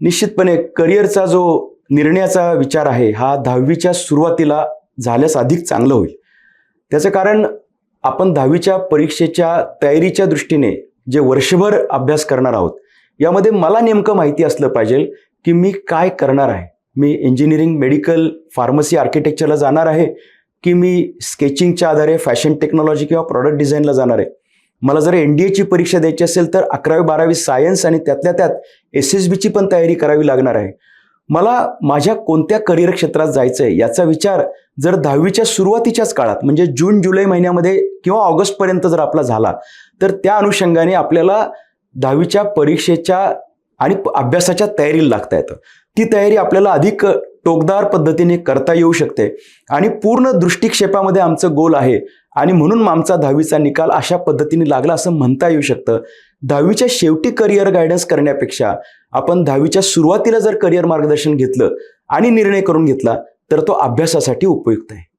निश्चितपणे करिअरचा जो निर्णयाचा विचार आहे हा दहावीच्या सुरुवातीला झाल्यास अधिक चांगलं होईल. त्याचं कारण आपण दहावीच्या परीक्षेच्या तयारीच्या दृष्टीने जे वर्षभर अभ्यास करणार आहोत यामध्ये मला नेमकं माहिती असलं पाहिजे की मी काय करणार आहे. मी इंजिनिअरिंग मेडिकल फार्मसी आर्किटेक्चरला जाणार आहे की मी स्केचिंगच्या आधारे फॅशन टेक्नॉलॉजी किंवा प्रॉडक्ट डिझाईनला जाणार आहे. मला जर एन डी एची परीक्षा द्यायची असेल तर अकरावी बारावी सायन्स आणि त्यातल्या त्यात एस एस बीची पण तयारी करावी लागणार आहे. मला माझ्या कोणत्या करिअर क्षेत्रात जायचं आहे याचा विचार जर दहावीच्या सुरुवातीच्याच काळात म्हणजे जून जुलै महिन्यामध्ये किंवा ऑगस्टपर्यंत जर आपला झाला तर त्या अनुषंगाने आपल्याला दहावीच्या परीक्षेच्या आणि अभ्यासाच्या तयारीला लागता येतं. ती तयारी आपल्याला अधिक टोकदार पद्धतीने करता येऊ शकते. आणि पूर्ण दृष्टिक्षेपामध्ये आमचं गोल आहे आणि म्हणून आमचा दहावीचा निकाल अशा पद्धतीने लागला असं म्हणता येऊ शकतं. दहावीच्या शेवटी करिअर गायडन्स करण्यापेक्षा आपण दहावीच्या सुरुवातीला जर करिअर मार्गदर्शन घेतलं आणि निर्णय करून घेतला तर तो अभ्यासासाठी उपयुक्त आहे.